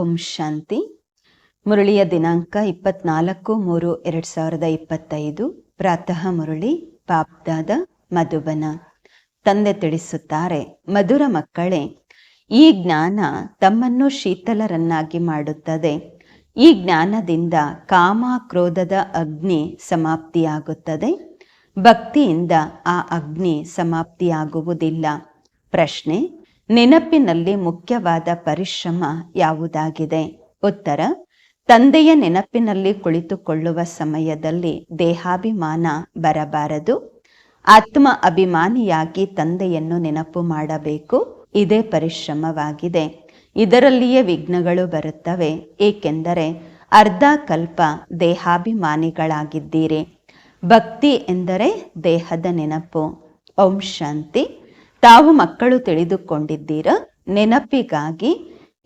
ಓಂ ಶಾಂತಿ. ಮುರಳಿಯ ದಿನಾಂಕ ಇಪ್ಪತ್ನಾಲ್ಕು ಮೂರು ಎರಡ್ ಸಾವಿರದ ಇಪ್ಪತ್ತೈದು. ಪ್ರಾತಃ ಮುರಳಿ, ಪಾಪ್ದಾದ ಮಧುಬನ. ತಂದೆ ತಿಳಿಸುತ್ತಾರೆ, ಮಧುರ ಮಕ್ಕಳೇ, ಈ ಜ್ಞಾನ ತಮ್ಮನ್ನು ಶೀತಲರನ್ನಾಗಿ ಮಾಡುತ್ತದೆ. ಈ ಜ್ಞಾನದಿಂದ ಕಾಮ ಕ್ರೋಧದ ಅಗ್ನಿ ಸಮಾಪ್ತಿಯಾಗುತ್ತದೆ. ಭಕ್ತಿಯಿಂದ ಆ ಅಗ್ನಿ ಸಮಾಪ್ತಿಯಾಗುವುದಿಲ್ಲ. ಪ್ರಶ್ನೆ ನೆನಪಿನಲ್ಲಿ ಮುಖ್ಯವಾದ ಪರಿಶ್ರಮ ಯಾವುದಾಗಿದೆ? ಉತ್ತರ, ತಂದೆಯ ನೆನಪಿನಲ್ಲಿ ಕುಳಿತುಕೊಳ್ಳುವ ಸಮಯದಲ್ಲಿ ದೇಹಾಭಿಮಾನ ಬರಬಾರದು. ಆತ್ಮ ಅಭಿಮಾನಿಯಾಗಿ ತಂದೆಯನ್ನು ನೆನಪು ಮಾಡಬೇಕು. ಇದೇ ಪರಿಶ್ರಮವಾಗಿದೆ. ಇದರಲ್ಲಿಯೇ ವಿಘ್ನಗಳು ಬರುತ್ತವೆ. ಏಕೆಂದರೆ ಅರ್ಧ ಕಲ್ಪ ದೇಹಾಭಿಮಾನಿಗಳಾಗಿದ್ದೀರಿ. ಭಕ್ತಿ ಎಂದರೆ ದೇಹದ ನೆನಪು. ಓಂ ಶಾಂತಿ. ತಾವು ಮಕ್ಕಳು ತಿಳಿದುಕೊಂಡಿದ್ದೀರ, ನೆನಪಿಗಾಗಿ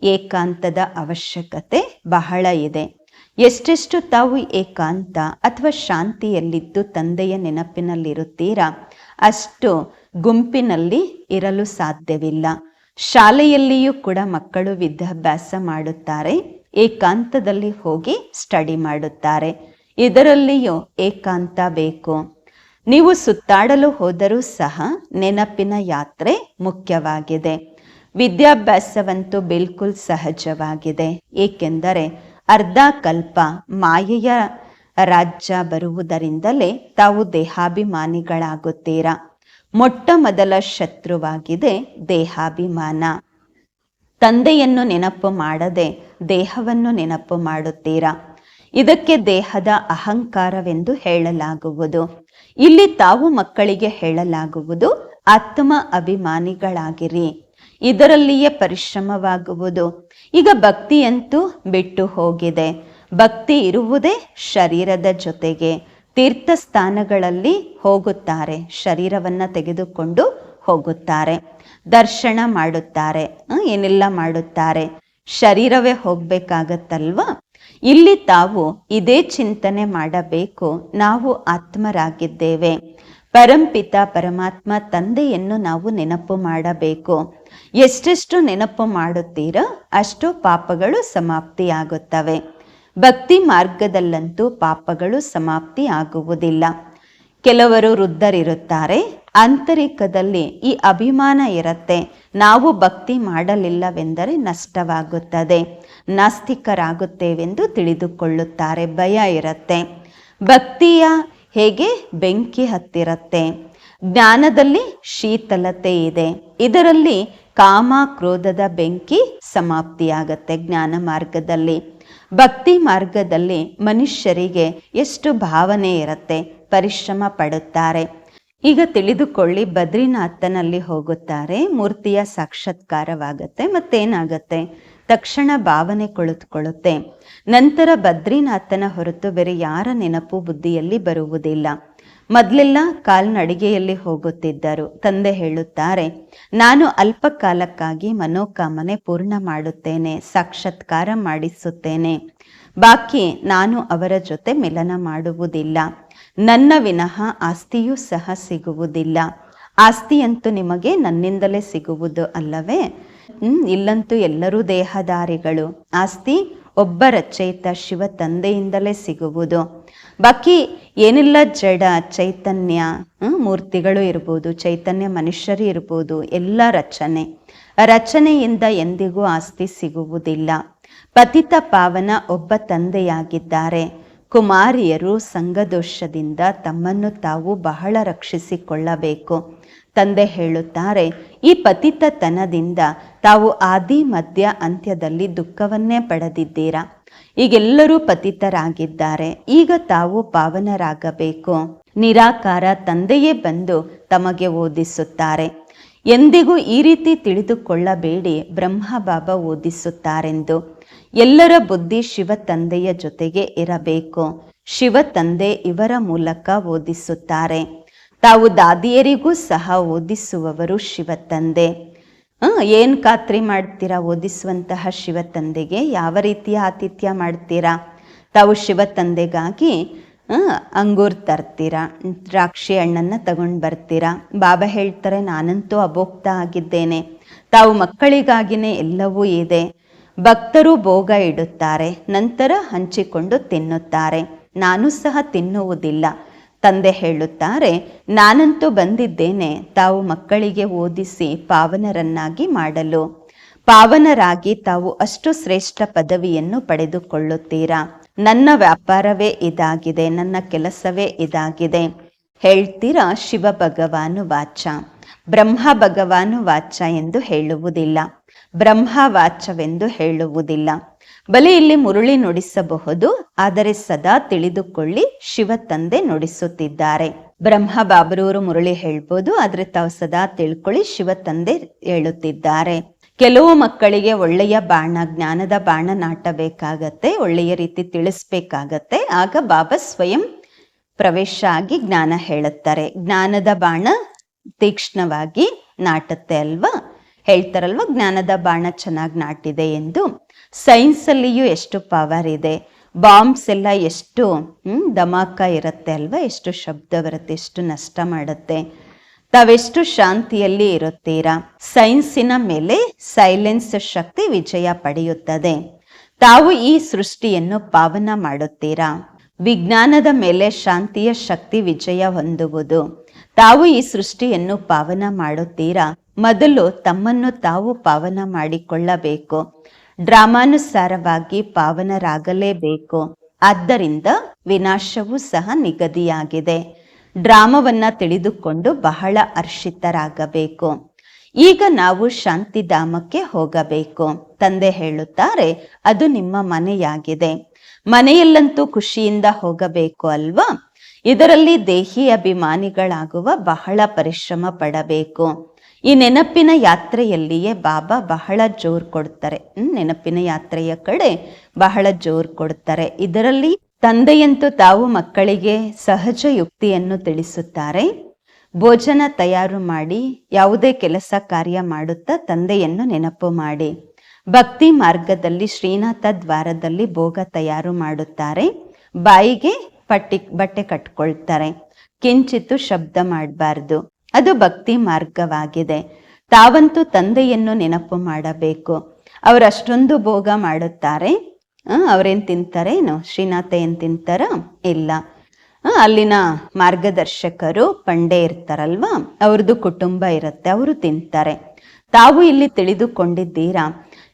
ಏಕಾಂತದ ಅವಶ್ಯಕತೆ ಬಹಳ ಇದೆ. ಎಷ್ಟೆಷ್ಟು ತಾವು ಏಕಾಂತ ಅಥವಾ ಶಾಂತಿಯಲ್ಲಿದ್ದು ತಂದೆಯ ನೆನಪಿನಲ್ಲಿರುತ್ತೀರಾ, ಅಷ್ಟು ಗುಂಪಿನಲ್ಲಿ ಇರಲು ಸಾಧ್ಯವಿಲ್ಲ. ಶಾಲೆಯಲ್ಲಿಯೂ ಕೂಡ ಮಕ್ಕಳು ವಿದ್ಯಾಭ್ಯಾಸ ಮಾಡುತ್ತಾರೆ, ಏಕಾಂತದಲ್ಲಿ ಹೋಗಿ ಸ್ಟಡಿ ಮಾಡುತ್ತಾರೆ. ಇದರಲ್ಲಿಯೂ ಏಕಾಂತ ಬೇಕು. ನೀವು ಸುತ್ತಾಡಲು ಹೋದರೂ ಸಹ ನೆನಪಿನ ಯಾತ್ರೆ ಮುಖ್ಯವಾಗಿದೆ. ವಿದ್ಯಾಭ್ಯಾಸವಂತೂ ಬಿಲ್ಕುಲ್ ಸಹಜವಾಗಿದೆ. ಏಕೆಂದರೆ ಅರ್ಧ ಕಲ್ಪ ಮಾಯೆಯ ರಾಜ್ಯ ಬರುವುದರಿಂದಲೇ ತಾವು ದೇಹಾಭಿಮಾನಿಗಳಾಗುತ್ತೀರಾ? ಮೊಟ್ಟ ಮೊದಲ ಶತ್ರುವಾಗಿದೆ ದೇಹಾಭಿಮಾನ. ತಂದೆಯನ್ನು ನೆನಪು ಮಾಡದೆ ದೇಹವನ್ನು ನೆನಪು ಮಾಡುತ್ತೀರಾ? ಇದಕ್ಕೆ ದೇಹದ ಅಹಂಕಾರವೆಂದು ಹೇಳಲಾಗುವುದು. ಇಲ್ಲಿ ತಾವು ಮಕ್ಕಳಿಗೆ ಹೇಳಲಾಗುವುದು, ಆತ್ಮ ಅಭಿಮಾನಿಗಳಾಗಿರಿ. ಇದರಲ್ಲಿಯೇ ಪರಿಶ್ರಮವಾಗುವುದು. ಈಗ ಭಕ್ತಿಯಂತೂ ಬಿಟ್ಟು ಹೋಗಿದೆ. ಭಕ್ತಿ ಇರುವುದೇ ಶರೀರದ ಜೊತೆಗೆ. ತೀರ್ಥ ಸ್ಥಾನಗಳಲ್ಲಿ ಹೋಗುತ್ತಾರೆ, ಶರೀರವನ್ನ ತೆಗೆದುಕೊಂಡು ಹೋಗುತ್ತಾರೆ. ದರ್ಶನ ಮಾಡುತ್ತಾರೆ ಏನೆಲ್ಲ ಮಾಡುತ್ತಾರೆ. ಶರೀರವೇ ಹೋಗ್ಬೇಕಾಗತ್ತಲ್ವಾ? ಇಲ್ಲಿ ತಾವು ಇದೇ ಚಿಂತನೆ ಮಾಡಬೇಕು. ನಾವು ಆತ್ಮರಾಗಿದ್ದೇವೆ. ಪರಂಪಿತ ಪರಮಾತ್ಮ ತಂದೆಯನ್ನು ನಾವು ನೆನಪು ಮಾಡಬೇಕು. ಎಷ್ಟೆಷ್ಟು ನೆನಪು ಮಾಡುತ್ತೀರೋ ಅಷ್ಟು ಪಾಪಗಳು ಸಮಾಪ್ತಿಯಾಗುತ್ತವೆ. ಭಕ್ತಿ ಮಾರ್ಗದಲ್ಲಂತೂ ಪಾಪಗಳು ಸಮಾಪ್ತಿ ಆಗುವುದಿಲ್ಲ ಕೆಲವರು ವೃದ್ಧರಿರುತ್ತಾರೆ ಆಂತರಿಕದಲ್ಲಿ ಈ ಅಭಿಮಾನ ಇರುತ್ತೆ. ನಾವು ಭಕ್ತಿ ಮಾಡಲಿಲ್ಲವೆಂದರೆ ನಷ್ಟವಾಗುತ್ತದೆ. ನಾಸ್ತಿಕರಾಗುತ್ತೇವೆಂದು ತಿಳಿದುಕೊಳ್ಳುತ್ತಾರೆ. ಭಯ ಇರುತ್ತೆ. ಭಕ್ತಿಯ ಹೇಗೆ ಬೆಂಕಿ ಹತ್ತಿರತ್ತೆ. ಜ್ಞಾನದಲ್ಲಿ ಶೀತಲತೆ ಇದೆ. ಇದರಲ್ಲಿ ಕಾಮ ಕ್ರೋಧದ ಬೆಂಕಿ ಸಮಾಪ್ತಿಯಾಗತ್ತೆ ಜ್ಞಾನ ಮಾರ್ಗದಲ್ಲಿ. ಭಕ್ತಿ ಮಾರ್ಗದಲ್ಲಿ ಮನುಷ್ಯರಿಗೆ ಎಷ್ಟು ಭಾವನೆ ಇರುತ್ತೆ. ಪರಿಶ್ರಮ ಪಡುತ್ತಾರೆ. ಈಗ ತಿಳಿದುಕೊಳ್ಳಿ, ಬದ್ರಿನಾಥನಲ್ಲಿ ಹೋಗುತ್ತಾರೆ, ಮೂರ್ತಿಯ ಸಾಕ್ಷಾತ್ಕಾರವಾಗತ್ತೆ, ಮತ್ತೇನಾಗತ್ತೆ? ತಕ್ಷಣ ಭಾವನೆ ಕುಳಿತುಕೊಳ್ಳುತ್ತೆ. ನಂತರ ಬದ್ರಿನಾಥನ ಹೊರತು ಬೇರೆ ಯಾರ ನೆನಪು ಬುದ್ಧಿಯಲ್ಲಿ ಬರುವುದಿಲ್ಲ. ಮೊದಲೆಲ್ಲ ಕಾಲ್ನಡಿಗೆಯಲ್ಲಿ ಹೋಗುತ್ತಿದ್ದರು. ತಂದೆ ಹೇಳುತ್ತಾರೆ, ನಾನು ಅಲ್ಪ ಕಾಲಕ್ಕಾಗಿ ಮನೋಕಾಮನೆ ಪೂರ್ಣ ಮಾಡುತ್ತೇನೆ, ಸಾಕ್ಷಾತ್ಕಾರ ಮಾಡಿಸುತ್ತೇನೆ. ಬಾಕಿ ನಾನು ಅವರ ಜೊತೆ ಮಿಲನ ಮಾಡುವುದಿಲ್ಲ. ನನ್ನ ವಿನಃ ಆಸ್ತಿಯೂ ಸಹ ಸಿಗುವುದಿಲ್ಲ. ಆಸ್ತಿಯಂತೂ ನಿಮಗೆ ನನ್ನಿಂದಲೇ ಸಿಗುವುದು ಅಲ್ಲವೇ? ಇಲ್ಲಂತೂ ಎಲ್ಲರೂ ದೇಹದಾರಿಗಳು ಆಸ್ತಿ ಒಬ್ಬ ರಚಯಿತ ಶಿವ ತಂದೆಯಿಂದಲೇ ಸಿಗುವುದು. ಬಾಕಿ ಏನಿಲ್ಲ ಜಡ, ಚೈತನ್ಯ ಮೂರ್ತಿಗಳು ಇರ್ಬೋದು, ಚೈತನ್ಯ ಮನುಷ್ಯರು ಇರ್ಬೋದು, ಎಲ್ಲ ರಚನೆ. ರಚನೆಯಿಂದ ಎಂದಿಗೂ ಆಸ್ತಿ ಸಿಗುವುದಿಲ್ಲ. ಪತಿತ ಪಾವನ ಒಬ್ಬ ತಂದೆಯಾಗಿದ್ದಾರೆ. ಕುಮಾರಿಯರು ಸಂಘದೋಷದಿಂದ ತಮ್ಮನ್ನು ತಾವು ಬಹಳ ರಕ್ಷಿಸಿಕೊಳ್ಳಬೇಕು. ತಂದೆ ಹೇಳುತ್ತಾರೆ, ಈ ಪತಿತತನದಿಂದ ತಾವು ಆದಿ, ಮಧ್ಯ, ಅಂತ್ಯದಲ್ಲಿ ದುಃಖವನ್ನೇ ಪಡೆದಿದ್ದೀರಾ? ಈಗೆಲ್ಲರೂ ಪತಿತರಾಗಿದ್ದಾರೆ, ಈಗ ತಾವು ಪಾವನರಾಗಬೇಕು. ನಿರಾಕಾರ ತಂದೆಯೇ ಬಂದು ತಮಗೆ ಓದಿಸುತ್ತಾರೆ. ಎಂದಿಗೂ ಈ ರೀತಿ ತಿಳಿದುಕೊಳ್ಳಬೇಡಿ ಬ್ರಹ್ಮ ಬಾಬಾ ಓದಿಸುತ್ತಾರೆಂದು. ಎಲ್ಲರ ಬುದ್ಧಿ ಶಿವ ತಂದೆಯ ಜೊತೆಗೆ ಇರಬೇಕು. ಶಿವ ತಂದೆ ಇವರ ಮೂಲಕ ಓದಿಸುತ್ತಾರೆ. ತಾವು ದಾದಿಯರಿಗೂ ಸಹ ಓದಿಸುವವರು ಶಿವ ತಂದೆ ಏನು ಖಾತ್ರಿ ಮಾಡ್ತೀರಾ ಓದಿಸುವಂತಹ ಶಿವ ತಂದೆಗೆ ಯಾವ ರೀತಿಯ ಆತಿಥ್ಯ ಮಾಡ್ತೀರಾ? ತಾವು ಶಿವ ತಂದೆಗಾಗಿ ಅಂಗೂರ್ ತರ್ತೀರಾ? ದ್ರಾಕ್ಷಿ ಹಣ್ಣನ್ನು ತಗೊಂಡು ಬರ್ತೀರಾ? ಬಾಬಾ ಹೇಳ್ತಾರೆ, ನಾನಂತೂ ಅಭೋಕ್ತ ಆಗಿದ್ದೇನೆ. ತಾವು ಮಕ್ಕಳಿಗಾಗಿನೇ ಎಲ್ಲವೂ ಇದೆ. ಭಕ್ತರು ಭೋಗ ಇಡುತ್ತಾರೆ, ನಂತರ ಹಂಚಿಕೊಂಡು ತಿನ್ನುತ್ತಾರೆ. ನಾನು ಸಹ ತಿನ್ನುವುದಿಲ್ಲ. ತಂದೆ ಹೇಳುತ್ತಾರೆ, ನಾನಂತೂ ಬಂದಿದ್ದೇನೆ, ತಾವು ಮಕ್ಕಳಿಗೆ ಓದಿಸಿ ಪಾವನರನ್ನಾಗಿ ಮಾಡಲು. ಪಾವನರಾಗಿ ತಾವು ಅಷ್ಟು ಶ್ರೇಷ್ಠ ಪದವಿಯನ್ನು ಪಡೆದುಕೊಳ್ಳುತ್ತೀರಾ? ನನ್ನ ವ್ಯಾಪಾರವೇ ಇದಾಗಿದೆ, ನನ್ನ ಕೆಲಸವೇ ಇದಾಗಿದೆ. ಹೇಳ್ತೀರಾ ಶಿವ ಭಗವಾನು ವಾಚ? ಬ್ರಹ್ಮ ಭಗವಾನು ವಾಚ ಎಂದು ಹೇಳುವುದಿಲ್ಲ. ಬ್ರಹ್ಮ ವಾಚವೆಂದು ಹೇಳುವುದಿಲ್ಲ. ಬಲೆ ಇಲ್ಲಿ ಮುರುಳಿ ನುಡಿಸಬಹುದು, ಆದರೆ ಸದಾ ತಿಳಿದುಕೊಳ್ಳಿ ಶಿವ ತಂದೆ ನುಡಿಸುತ್ತಿದ್ದಾರೆ. ಬ್ರಹ್ಮ ಬಾಬರೂರು ಮುರುಳಿ ಹೇಳ್ಬೋದು, ಆದ್ರೆ ತಾವು ಸದಾ ತಿಳ್ಕೊಳ್ಳಿ ಶಿವ ತಂದೆ ಹೇಳುತ್ತಿದ್ದಾರೆ. ಕೆಲವು ಮಕ್ಕಳಿಗೆ ಒಳ್ಳೆಯ ಬಾಣ, ಜ್ಞಾನದ ಬಾಣ ನಾಟಬೇಕಾಗತ್ತೆ, ಒಳ್ಳೆಯ ರೀತಿ ತಿಳಿಸ್ಬೇಕಾಗತ್ತೆ, ಆಗ ಬಾಬಾ ಸ್ವಯಂ ಪ್ರವೇಶ ಆಗಿ ಜ್ಞಾನ ಹೇಳುತ್ತಾರೆ. ಜ್ಞಾನದ ಬಾಣ ತೀಕ್ಷ್ಣವಾಗಿ ನಾಟತ್ತೆ ಅಲ್ವಾ? ಹೇಳ್ತಾರಲ್ವಾ, ಜ್ಞಾನದ ಬಾಣ ಚೆನ್ನಾಗಿ ನಾಟಿದೆ ಎಂದು. ಸೈನ್ಸಲ್ಲಿಯೂ ಎಷ್ಟು ಪವರ್ ಇದೆ ಬಾಂಬ್ಸ್ ಎಲ್ಲ ಎಷ್ಟು ಧಮಾಕ ಇರುತ್ತೆ ಅಲ್ವಾ, ಎಷ್ಟು ಶಬ್ದ ಬರುತ್ತೆ, ಎಷ್ಟು ನಷ್ಟ ಮಾಡುತ್ತೆ. ತಾವೆಷ್ಟು ಶಾಂತಿಯಲ್ಲಿ ಇರುತ್ತೀರಾ? ಸೈನ್ಸಿನ ಮೇಲೆ ಸೈಲೆನ್ಸ್ ಶಕ್ತಿ ವಿಜಯ ಪಡೆಯುತ್ತದೆ. ತಾವು ಈ ಸೃಷ್ಟಿಯನ್ನು ಪಾವನ ಮಾಡುತ್ತೀರಾ? ವಿಜ್ಞಾನದ ಮೇಲೆ ಶಾಂತಿಯ ಶಕ್ತಿ ವಿಜಯ ಹೊಂದುವುದು. ತಾವು ಈ ಸೃಷ್ಟಿಯನ್ನು ಪಾವನ ಮಾಡುತ್ತೀರಾ? ಮೊದಲು ತಮ್ಮನ್ನು ತಾವು ಪಾವನ ಮಾಡಿಕೊಳ್ಳಬೇಕು. ಡ್ರಾಮಾನುಸಾರವಾಗಿ ಪಾವನರಾಗಲೇಬೇಕು. ಆದ್ದರಿಂದ ವಿನಾಶವೂ ಸಹ ನಿಗದಿಯಾಗಿದೆ. ಡ್ರಾಮವನ್ನ ತಿಳಿದುಕೊಂಡು ಬಹಳ ಹರ್ಷಿತರಾಗಬೇಕು. ಈಗ ನಾವು ಶಾಂತಿಧಾಮಕ್ಕೆ ಹೋಗಬೇಕು. ತಂದೆ ಹೇಳುತ್ತಾರೆ, ಅದು ನಿಮ್ಮ ಮನೆಯಾಗಿದೆ. ಮನೆಯಲ್ಲಂತೂ ಖುಷಿಯಿಂದ ಹೋಗಬೇಕು ಅಲ್ವಾ? ಇದರಲ್ಲಿ ದೇಹಿ ಅಭಿಮಾನಿಗಳಾಗುವ ಬಹಳ ಪರಿಶ್ರಮ ಪಡಬೇಕು. ಈ ನೆನಪಿನ ಯಾತ್ರೆಯಲ್ಲಿಯೇ ಬಾಬಾ ಬಹಳ ಜೋರು ಕೊಡ್ತಾರೆ. ನೆನಪಿನ ಯಾತ್ರೆಯ ಕಡೆ ಬಹಳ ಜೋರು ಕೊಡ್ತಾರೆ. ಇದರಲ್ಲಿ ತಂದೆಯಂತೂ ತಾವು ಮಕ್ಕಳಿಗೆ ಸಹಜ ಯುಕ್ತಿಯನ್ನು ತಿಳಿಸುತ್ತಾರೆ. ಭೋಜನ ತಯಾರು ಮಾಡಿ, ಯಾವುದೇ ಕೆಲಸ ಕಾರ್ಯ ಮಾಡುತ್ತಾ ತಂದೆಯನ್ನು ನೆನಪು ಮಾಡಿ. ಭಕ್ತಿ ಮಾರ್ಗದಲ್ಲಿ ಶ್ರೀನಾಥ ದ್ವಾರದಲ್ಲಿ ಭೋಗ ತಯಾರು ಮಾಡುತ್ತಾರೆ. ಬಾಯಿಗೆ ಪಟ್ಟಿ, ಬಟ್ಟೆ ಕಟ್ಕೊಳ್ತಾರೆ. ಕಿಂಚಿತ್ತು ಶಬ್ದ ಮಾಡಬಾರ್ದು. ಅದು ಭಕ್ತಿ ಮಾರ್ಗವಾಗಿದೆ. ತಾವಂತೂ ತಂದೆಯನ್ನು ನೆನಪು ಮಾಡಬೇಕು. ಅವರು ಅಷ್ಟೊಂದು ಭೋಗ ಮಾಡುತ್ತಾರೆ. ಅವರೇನು ತಿಂತಾರೆ? ಏನು, ಶ್ರೀನಾಥ ಏನ್ ತಿಂತಾರ? ಇಲ್ಲ. ಅಲ್ಲಿನ ಮಾರ್ಗದರ್ಶಕರು, ಪಂಡೆ ಇರ್ತಾರಲ್ವಾ? ಅವ್ರದ್ದು ಕುಟುಂಬ ಇರುತ್ತೆ, ಅವರು ತಿಂತಾರೆ. ತಾವು ಇಲ್ಲಿ ತಿಳಿದುಕೊಂಡಿದ್ದೀರಾ?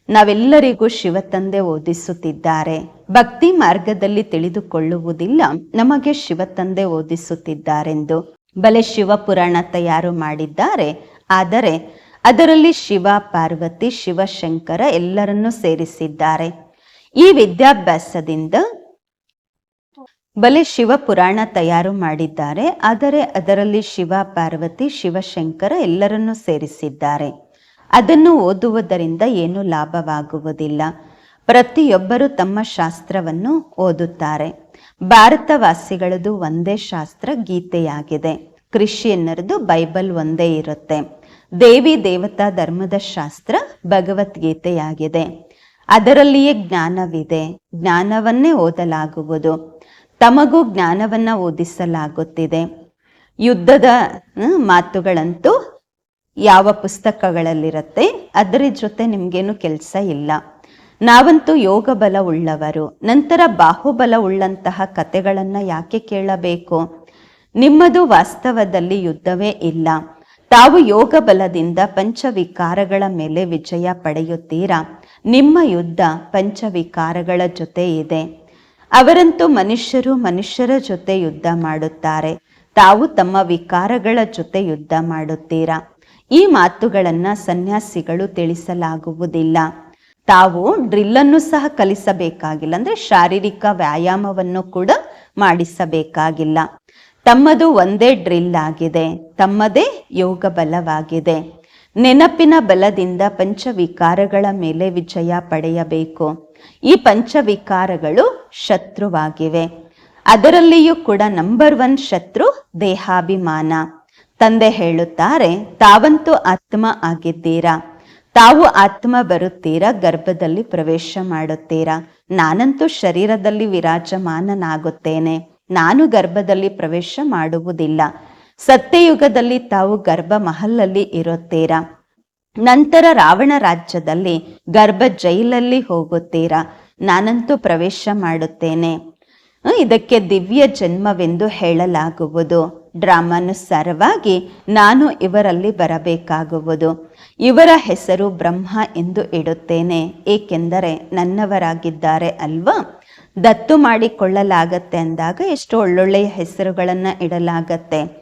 ನಾವೆಲ್ಲರಿಗೂ ಶಿವ ತಂದೆ ಓದಿಸುತ್ತಿದ್ದಾರೆ. ಭಕ್ತಿ ಮಾರ್ಗದಲ್ಲಿ ತಿಳಿದುಕೊಳ್ಳುವುದಿಲ್ಲ, ನಮಗೆ ಶಿವ ತಂದೆ ಓದಿಸುತ್ತಿದ್ದಾರೆಂದು. ಬಲೆ ಶಿವ ಪುರಾಣ ತಯಾರು ಮಾಡಿದ್ದಾರೆ. ಆದರೆ ಅದರಲ್ಲಿ ಶಿವ, ಪಾರ್ವತಿ, ಶಿವಶಂಕರ ಎಲ್ಲರನ್ನೂ ಸೇರಿಸಿದ್ದಾರೆ. ಈ ವಿದ್ಯಾಭ್ಯಾಸದಿಂದ ಬಲೆ ಶಿವ ಪುರಾಣ ತಯಾರು ಮಾಡಿದ್ದಾರೆ. ಆದರೆ ಅದರಲ್ಲಿ ಶಿವ, ಪಾರ್ವತಿ, ಶಿವಶಂಕರ ಎಲ್ಲರನ್ನೂ ಸೇರಿಸಿದ್ದಾರೆ. ಅದನ್ನು ಓದುವುದರಿಂದ ಏನು ಲಾಭವಾಗುವುದಿಲ್ಲ. ಪ್ರತಿಯೊಬ್ಬರು ತಮ್ಮ ಶಾಸ್ತ್ರವನ್ನು ಓದುತ್ತಾರೆ. ಭಾರತವಾಸಿಗಳದು ಒಂದೇ ಶಾಸ್ತ್ರ ಗೀತೆಯಾಗಿದೆ. ಕ್ರಿಶ್ಚಿಯನ್ನರದು ಬೈಬಲ್ ಒಂದೇ ಇರುತ್ತೆ. ದೇವಿ ದೇವತಾ ಧರ್ಮದ ಶಾಸ್ತ್ರ ಭಗವದ್ಗೀತೆಯಾಗಿದೆ. ಅದರಲ್ಲಿಯೇ ಜ್ಞಾನವಿದೆ. ಜ್ಞಾನವನ್ನೇ ಓದಲಾಗುವುದು. ತಮಗೂ ಜ್ಞಾನವನ್ನ ಓದಿಸಲಾಗುತ್ತಿದೆ. ಯುದ್ಧದ ಮಾತುಗಳಂತೂ ಯಾವ ಪುಸ್ತಕಗಳಲ್ಲಿರುತ್ತೆ, ಅದರ ಜೊತೆ ನಿಮ್ಗೇನು ಕೆಲಸ ಇಲ್ಲ. ನಾವಂತೂ ಯೋಗ ಬಲ ಉಳ್ಳವರು ನಂತರ ಬಾಹುಬಲ ಉಳ್ಳಂತಹ ಕತೆಗಳನ್ನ ಯಾಕೆ ಕೇಳಬೇಕು? ನಿಮ್ಮದು ವಾಸ್ತವದಲ್ಲಿ ಯುದ್ಧವೇ ಇಲ್ಲ. ತಾವು ಯೋಗ ಬಲದಿಂದ ಪಂಚವಿಕಾರಗಳ ಮೇಲೆ ವಿಜಯ ಪಡೆಯುತ್ತೀರಾ? ನಿಮ್ಮ ಯುದ್ಧ ಪಂಚವಿಕಾರಗಳ ಜೊತೆ ಇದೆ. ಅವರಂತೂ ಮನುಷ್ಯರು ಮನುಷ್ಯರ ಜೊತೆ ಯುದ್ಧ ಮಾಡುತ್ತಾರೆ. ತಾವು ತಮ್ಮ ವಿಕಾರಗಳ ಜೊತೆ ಯುದ್ಧ ಮಾಡುತ್ತೀರಾ? ಈ ಮಾತುಗಳನ್ನು ಸನ್ಯಾಸಿಗಳು ತಿಳಿಸಲಾಗುವುದಿಲ್ಲ. ತಾವು ಡ್ರಿಲ್ ಅನ್ನು ಸಹ ಕಲಿಸಬೇಕಾಗಿಲ್ಲ. ಅಂದ್ರೆ ಶಾರೀರಿಕ ವ್ಯಾಯಾಮವನ್ನು ಕೂಡ ಮಾಡಿಸಬೇಕಾಗಿಲ್ಲ. ತಮ್ಮದು ಒಂದೇ ಡ್ರಿಲ್ ಆಗಿದೆ. ತಮ್ಮದೇ ಯೋಗ ಬಲವಾಗಿದೆ. ನೆನಪಿನ ಬಲದಿಂದ ಪಂಚವಿಕಾರಗಳ ಮೇಲೆ ವಿಜಯ ಪಡೆಯಬೇಕು. ಈ ಪಂಚವಿಕಾರಗಳು ಶತ್ರುವಾಗಿವೆ. ಅದರಲ್ಲಿಯೂ ಕೂಡ ನಂಬರ್ ಒನ್ ಶತ್ರು ದೇಹಾಭಿಮಾನ. ತಂದೆ ಹೇಳುತ್ತಾರೆ, ತಾವಂತೂ ಆತ್ಮ ಆಗಿದ್ದೀರಾ? ತಾವು ಆತ್ಮ ಬರುತ್ತೀರಾ? ಗರ್ಭದಲ್ಲಿ ಪ್ರವೇಶ ಮಾಡುತ್ತೀರಾ? ನಾನಂತೂ ಶರೀರದಲ್ಲಿ ವಿರಾಜಮಾನನಾಗುತ್ತೇನೆ. ನಾನು ಗರ್ಭದಲ್ಲಿ ಪ್ರವೇಶ ಮಾಡುವುದಿಲ್ಲ. ಸತ್ಯಯುಗದಲ್ಲಿ ತಾವು ಗರ್ಭ ಮಹಲ್ಲಲ್ಲಿ ಇರುತ್ತೀರಾ? ನಂತರ ರಾವಣ ರಾಜ್ಯದಲ್ಲಿ ಗರ್ಭ ಜೈಲಲ್ಲಿ ಹೋಗುತ್ತೀರಾ? ನಾನಂತೂ ಪ್ರವೇಶ ಮಾಡುತ್ತೇನೆ. ಇದಕ್ಕೆ ದಿವ್ಯ ಜನ್ಮವೆಂದು ಹೇಳಲಾಗುವುದು. ಡ್ರಾಮಾನುಸಾರವಾಗಿ ನಾನು ಇವರಲ್ಲಿ ಬರಬೇಕಾಗುವುದು. ಇವರ ಹೆಸರು ಬ್ರಹ್ಮ ಎಂದು ಇಡುತ್ತೇನೆ, ಏಕೆಂದರೆ ನನ್ನವರಾಗಿದ್ದಾರೆ ಅಲ್ವಾ? ದತ್ತು ಮಾಡಿಕೊಳ್ಳಲಾಗತ್ತೆ ಅಂದಾಗ ಎಷ್ಟು ಒಳ್ಳೊಳ್ಳೆಯ ಹೆಸರುಗಳನ್ನು ಇಡಲಾಗತ್ತೆ.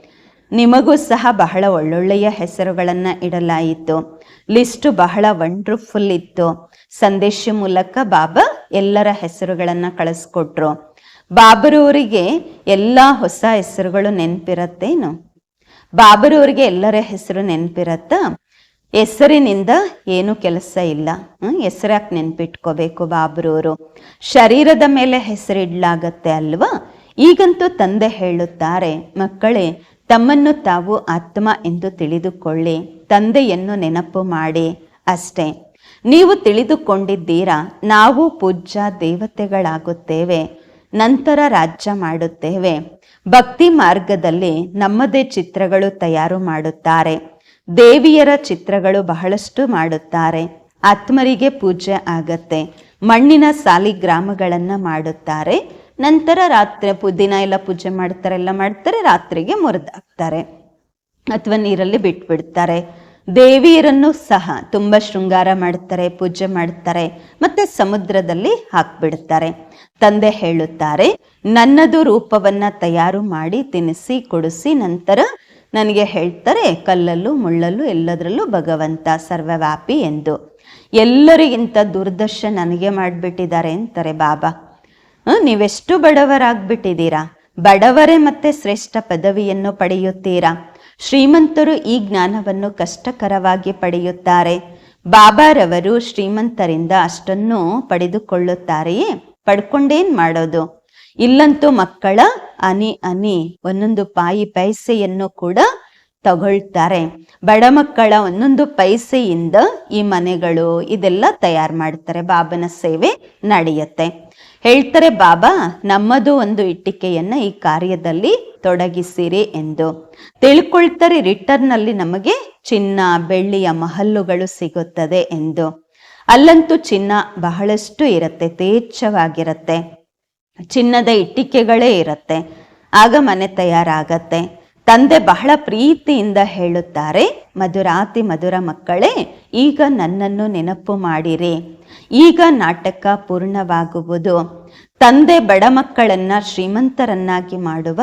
ನಿಮಗೂ ಸಹ ಬಹಳ ಒಳ್ಳೊಳ್ಳೆಯ ಹೆಸರುಗಳನ್ನು ಇಡಲಾಯಿತು. ಲಿಸ್ಟು ಬಹಳ ವಂಡರ್ಫುಲ್ ಇತ್ತು. ಸಂದೇಶ ಮೂಲಕ ಬಾಬಾ ಎಲ್ಲರ ಹೆಸರುಗಳನ್ನು ಕಳಿಸ್ಕೊಟ್ರು. ಬಾಬರವರಿಗೆ ಎಲ್ಲ ಹೊಸ ಹೆಸರುಗಳು ನೆನಪಿರತ್ತೇನು? ಬಾಬರವರಿಗೆ ಎಲ್ಲರ ಹೆಸರು ನೆನಪಿರತ್ತಾ? ಹೆಸರಿನಿಂದ ಏನು ಕೆಲಸ ಇಲ್ಲ. ಹೆಸರಾಕ್ ನೆನ್ಪಿಟ್ಕೋಬೇಕು ಬಾಬರವರು ಶರೀರದ ಮೇಲೆ ಹೆಸರಿಡ್ಲಾಗತ್ತೆ ಅಲ್ವಾ? ಈಗಂತೂ ತಂದೆ ಹೇಳುತ್ತಾರೆ, ಮಕ್ಕಳೇ, ತಮ್ಮನ್ನು ತಾವು ಆತ್ಮ ಎಂದು ತಿಳಿದುಕೊಳ್ಳಿ, ತಂದೆಯನ್ನು ನೆನಪು ಮಾಡಿ. ಅಷ್ಟೇ. ನೀವು ತಿಳಿದುಕೊಂಡಿದ್ದೀರಾ? ನಾವು ಪೂಜ್ಯ ದೇವತೆಗಳಾಗುತ್ತೇವೆ. ನಂತರ ರಾಜ್ಯ ಮಾಡುತ್ತೇವೆ. ಭಕ್ತಿ ಮಾರ್ಗದಲ್ಲಿ ನಮ್ಮದೇ ಚಿತ್ರಗಳು ತಯಾರು ಮಾಡುತ್ತಾರೆ. ದೇವಿಯರ ಚಿತ್ರಗಳು ಬಹಳಷ್ಟು ಮಾಡುತ್ತಾರೆ. ಆತ್ಮರಿಗೆ ಪೂಜೆ ಆಗತ್ತೆ. ಮಣ್ಣಿನ ಸಾಲಿಗ್ರಾಮಗಳನ್ನು ಮಾಡುತ್ತಾರೆ. ನಂತರ ರಾತ್ರಿ ಪುದಿನ ಎಲ್ಲ ಪೂಜೆ ಮಾಡ್ತಾರೆ, ಎಲ್ಲ ಮಾಡ್ತಾರೆ, ರಾತ್ರಿಗೆ ಮುರಿದಾಕ್ತಾರೆ. ಅಥವಾ ನೀರಲ್ಲಿ ಬಿಟ್ಬಿಡ್ತಾರೆ. ದೇವಿಯರನ್ನು ಸಹ ತುಂಬ ಶೃಂಗಾರ ಮಾಡ್ತಾರೆ ಪೂಜೆ ಮಾಡ್ತಾರೆ ಮತ್ತೆ ಸಮುದ್ರದಲ್ಲಿ ಹಾಕ್ಬಿಡ್ತಾರೆ. ತಂದೆ ಹೇಳುತ್ತಾರೆ, ನನ್ನದು ರೂಪವನ್ನ ತಯಾರು ಮಾಡಿ ತಿನ್ನಿಸಿ ಕೊಡಿಸಿ, ನಂತರ ನನಗೆ ಹೇಳ್ತಾರೆ, ಕಲ್ಲಲ್ಲೂ, ಮುಳ್ಳಲ್ಲೂ, ಎಲ್ಲದರಲ್ಲೂ ಭಗವಂತ ಸರ್ವವ್ಯಾಪಿ ಎಂದು. ಎಲ್ಲರಿಗಿಂತ ದುರ್ದರ್ಶ ನನಗೆ ಮಾಡಿಬಿಟ್ಟಿದ್ದಾರೆ ಅಂತಾರೆ ಬಾಬಾ. ನೀವೆಷ್ಟು ಬಡವರಾಗ್ಬಿಟ್ಟಿದ್ದೀರಾ? ಬಡವರೇ ಮತ್ತೆ ಶ್ರೇಷ್ಠ ಪದವಿಯನ್ನು ಪಡೆಯುತ್ತೀರಾ? ಶ್ರೀಮಂತರು ಈ ಜ್ಞಾನವನ್ನು ಕಷ್ಟಕರವಾಗಿ ಪಡೆಯುತ್ತಾರೆ. ಬಾಬಾರವರು ಶ್ರೀಮಂತರಿಂದ ಅಷ್ಟನ್ನು ಪಡೆದುಕೊಳ್ಳುತ್ತಾರೆಯೇ? ಪಡ್ಕೊಂಡೇನ್ ಮಾಡೋದು? ಇಲ್ಲಂತೂ ಮಕ್ಕಳ ಅನಿ ಅನಿ ಒಂದೊಂದು ಪಾಯಿ ಪೈಸೆಯನ್ನು ಕೂಡ ತಗೊಳ್ತಾರೆ. ಬಡ ಮಕ್ಕಳ ಒಂದೊಂದು ಪೈಸೆಯಿಂದ ಈ ಮನೆಗಳು ಇದೆಲ್ಲ ತಯಾರು ಮಾಡ್ತಾರೆ. ಬಾಬನ ಸೇವೆ ನಡೆಯುತ್ತೆ. ಹೇಳ್ತಾರೆ, ಬಾಬಾ, ನಮ್ಮದು ಒಂದು ಇಟ್ಟಿಕೆಯನ್ನ ಈ ಕಾರ್ಯದಲ್ಲಿ ತೊಡಗಿಸಿರಿ ಎಂದು. ತಿಳ್ಕೊಳ್ತಾರೆ ರಿಟರ್ನ್ ಅಲ್ಲಿ ನಮಗೆ ಚಿನ್ನ, ಬೆಳ್ಳಿಯ ಮಹಲ್ಲುಗಳು ಸಿಗುತ್ತದೆ ಎಂದು. ಅಲ್ಲಂತೂ ಚಿನ್ನ ಬಹಳಷ್ಟು ಇರುತ್ತೆ, ತೇಚ್ಛವಾಗಿರುತ್ತೆ. ಚಿನ್ನದ ಇಟ್ಟಿಕೆಗಳೇ ಇರುತ್ತೆ. ಆಗ ಮನೆ ತಯಾರಾಗತ್ತೆ. ತಂದೆ ಬಹಳ ಪ್ರೀತಿಯಿಂದ ಹೇಳುತ್ತಾರೆ, ಮಧುರಾತಿ ಮಧುರ ಮಕ್ಕಳೇ ಈಗ ನನ್ನನ್ನು ನೆನಪು ಮಾಡಿರಿ. ಈಗ ನಾಟಕ ಪೂರ್ಣವಾಗುವುದು. ತಂದೆ ಬಡ ಮಕ್ಕಳನ್ನ ಶ್ರೀಮಂತರನ್ನಾಗಿ ಮಾಡುವ,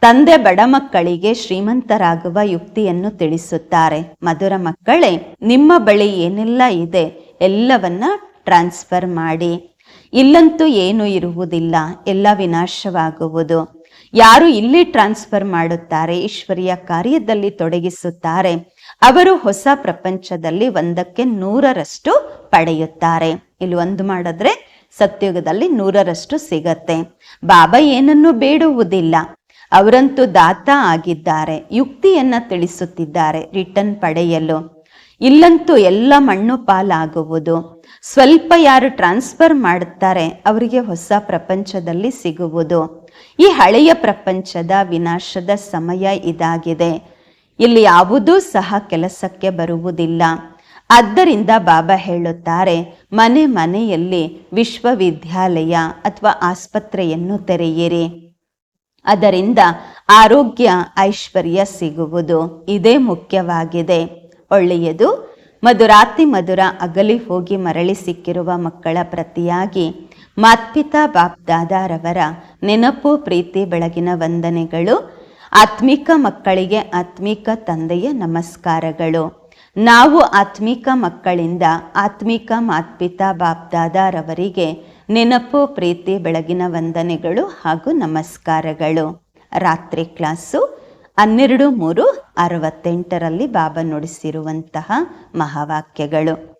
ತಂದೆ ಬಡ ಮಕ್ಕಳಿಗೆ ಶ್ರೀಮಂತರಾಗುವ ಯುಕ್ತಿಯನ್ನು ತಿಳಿಸುತ್ತಾರೆ. ಮಧುರ ಮಕ್ಕಳೇ, ನಿಮ್ಮ ಬಳಿ ಏನೆಲ್ಲ ಇದೆ? ಎಲ್ಲವನ್ನ ಟ್ರಾನ್ಸ್ಫರ್ ಮಾಡಿ. ಇಲ್ಲಂತೂ ಏನು ಇರುವುದಿಲ್ಲ. ಎಲ್ಲ ವಿನಾಶವಾಗುವುದು. ಯಾರು ಇಲ್ಲಿ ಟ್ರಾನ್ಸ್ಫರ್ ಮಾಡುತ್ತಾರೆ? ಈಶ್ವರಿಯ ಕಾರ್ಯದಲ್ಲಿ ತೊಡಗಿಸುತ್ತಾರೆ. ಅವರು ಹೊಸ ಪ್ರಪಂಚದಲ್ಲಿ ಒಂದಕ್ಕೆ ನೂರರಷ್ಟು ಪಡೆಯುತ್ತಾರೆ. ಇಲ್ಲಿ ಒಂದು ಮಾಡಿದ್ರೆ ಸತ್ಯುಗದಲ್ಲಿ ನೂರರಷ್ಟು ಸಿಗತ್ತೆ. ಬಾಬಾ ಏನನ್ನು ಬೇಡುವುದಿಲ್ಲ. ಅವರಂತೂ ದಾತ ಆಗಿದ್ದಾರೆ. ಯುಕ್ತಿಯನ್ನ ತಿಳಿಸುತ್ತಿದ್ದಾರೆ ರಿಟರ್ನ್ ಪಡೆಯಲು. ಇಲ್ಲಂತೂ ಎಲ್ಲ ಮಣ್ಣು ಪಾಲಾಗುವುದು. ಸ್ವಲ್ಪ ಯಾರು ಟ್ರಾನ್ಸ್ಫರ್ ಮಾಡುತ್ತಾರೆ ಅವರಿಗೆ ಹೊಸ ಪ್ರಪಂಚದಲ್ಲಿ ಸಿಗುವುದು. ಈ ಹಳೆಯ ಪ್ರಪಂಚದ ವಿನಾಶದ ಸಮಯ ಇದಾಗಿದೆ. ಇಲ್ಲಿ ಯಾವುದೂ ಸಹ ಕೆಲಸಕ್ಕೆ ಬರುವುದಿಲ್ಲ. ಆದ್ದರಿಂದ ಬಾಬಾ ಹೇಳುತ್ತಾರೆ, ಮನೆ ಮನೆಯಲ್ಲಿ ವಿಶ್ವವಿದ್ಯಾಲಯ ಅಥವಾ ಆಸ್ಪತ್ರೆಯನ್ನು ತೆರೆಯಿರಿ. ಅದರಿಂದ ಆರೋಗ್ಯ ಐಶ್ವರ್ಯ ಸಿಗುವುದು ಇದೇ ಮುಖ್ಯವಾಗಿದೆ. ಒಳ್ಳೆಯದು, ಮಧುರಾತಿ ಮಧುರ ಅಗಲಿ ಹೋಗಿ ಮರಳಿ ಸಿಕ್ಕಿರುವ ಮಕ್ಕಳ ಪ್ರತಿಯಾಗಿ ಮಾತ್ಪಿತಾ ಬಾಪ್ದಾದಾರವರ ನೆನಪು, ಪ್ರೀತಿ, ಬೆಳಗಿನ ವಂದನೆಗಳು ಆತ್ಮಿಕ ಮಕ್ಕಳಿಗೆ ಆತ್ಮಿಕ ತಂದೆಯ ನಮಸ್ಕಾರಗಳು. ನಾವು ಆತ್ಮಿಕ ಮಕ್ಕಳಿಂದ ಆತ್ಮಿಕ ಮಾತ್ಪಿತಾ ಬಾಪ್ದಾದಾರವರಿಗೆ ನೆನಪು, ಪ್ರೀತಿ, ಬೆಳಗಿನ ವಂದನೆಗಳು ಹಾಗೂ ನಮಸ್ಕಾರಗಳು. ರಾತ್ರಿ ಕ್ಲಾಸು ಹನ್ನೆರಡು ಮೂರು ಅರವತ್ತೆಂಟರಲ್ಲಿ ಬಾಬಾ ನುಡಿಸಿರುವಂತಹ ಮಹಾವಾಕ್ಯಗಳು.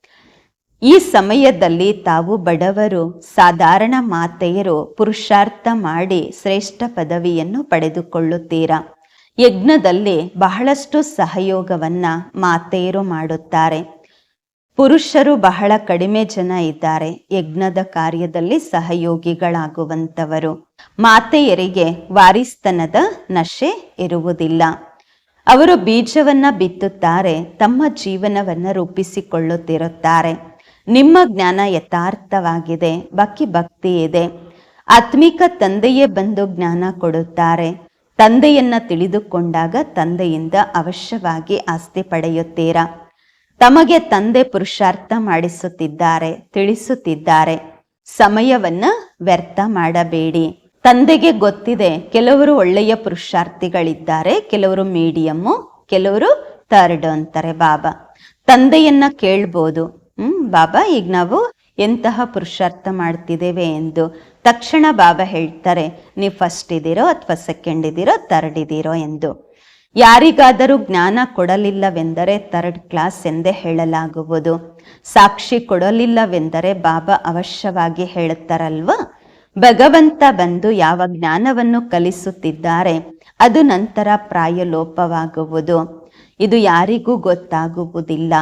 ಈ ಸಮಯದಲ್ಲಿ ತಾವು ಬಡವರು, ಸಾಧಾರಣ ಮಾತೆಯರು, ಪುರುಷಾರ್ಥ ಮಾಡಿ ಶ್ರೇಷ್ಠ ಪದವಿಯನ್ನು ಪಡೆದುಕೊಳ್ಳುತ್ತೀರಾ? ಯಜ್ಞದಲ್ಲಿ ಬಹಳಷ್ಟು ಸಹಯೋಗವನ್ನ ಮಾತೆಯರು ಮಾಡುತ್ತಾರೆ. ಪುರುಷರು ಬಹಳ ಕಡಿಮೆ ಜನ ಇದ್ದಾರೆ. ಯಜ್ಞದ ಕಾರ್ಯದಲ್ಲಿ ಸಹಯೋಗಿಗಳಾಗುವಂತವರು ಮಾತೆಯರಿಗೆ ವಾರಿಸ್ತನದ ನಶೆ ಇರುವುದಿಲ್ಲ. ಅವರು ಬೀಜವನ್ನ ಬಿತ್ತುತ್ತಾರೆ, ತಮ್ಮ ಜೀವನವನ್ನ ರೂಪಿಸಿಕೊಳ್ಳುತ್ತಿರುತ್ತಾರೆ. ನಿಮ್ಮ ಜ್ಞಾನ ಯಥಾರ್ಥವಾಗಿದೆ ಬಾಕಿ ಭಕ್ತಿ ಇದೆ. ಆತ್ಮಿಕ ತಂದೆಯೇ ಬಂದು ಜ್ಞಾನ ಕೊಡುತ್ತಾರೆ. ತಂದೆಯನ್ನ ತಿಳಿದುಕೊಂಡಾಗ ತಂದೆಯಿಂದ ಅವಶ್ಯವಾಗಿ ಆಸ್ತಿ ಪಡೆಯುತ್ತೀರಾ? ತಮಗೆ ತಂದೆ ಪುರುಷಾರ್ಥ ಮಾಡಿಸುತ್ತಿದ್ದಾರೆ, ತಿಳಿಸುತ್ತಿದ್ದಾರೆ. ಸಮಯವನ್ನ ವ್ಯರ್ಥ ಮಾಡಬೇಡಿ. ತಂದೆಗೆ ಗೊತ್ತಿದೆ, ಕೆಲವರು ಒಳ್ಳೆಯ ಪುರುಷಾರ್ಥಿಗಳಿದ್ದಾರೆ, ಕೆಲವರು ಮೀಡಿಯಮ್ಮು, ಕೆಲವರು ಥರ್ಡ್ ಅಂತಾರೆ ಬಾಬಾ. ತಂದೆಯನ್ನ ಕೇಳ್ಬೋದು. ಹ್ಮ್, ಬಾಬಾ, ಈಗ ನಾವು ಎಂತಹ ಪುರುಷಾರ್ಥ ಮಾಡ್ತಿದ್ದೇವೆ ಎಂದು ತಕ್ಷಣ ಬಾಬಾ ಹೇಳ್ತಾರೆ, ನೀವು ಫಸ್ಟ್ ಇದ್ದೀರೋ ಅಥವಾ ಸೆಕೆಂಡ್ ಇದ್ದೀರೋ ಥರ್ಡ್ ಇದ್ದೀರೋ ಎಂದು. ಯಾರಿಗಾದರೂ ಜ್ಞಾನ ಕೊಡಲಿಲ್ಲವೆಂದರೆ ಥರ್ಡ್ ಕ್ಲಾಸ್ ಎಂದೇ ಹೇಳಲಾಗುವುದು. ಸಾಕ್ಷಿ ಕೊಡಲಿಲ್ಲವೆಂದರೆ ಬಾಬಾ ಅವಶ್ಯವಾಗಿ ಹೇಳುತ್ತಾರಲ್ವಾ? ಭಗವಂತ ಬಂದು ಯಾವ ಜ್ಞಾನವನ್ನು ಕಲಿಸುತ್ತಿದ್ದಾರೆ, ಅದು ನಂತರ ಪ್ರಾಯಲೋಪವಾಗುವುದು. ಇದು ಯಾರಿಗೂ ಗೊತ್ತಾಗುವುದಿಲ್ಲ.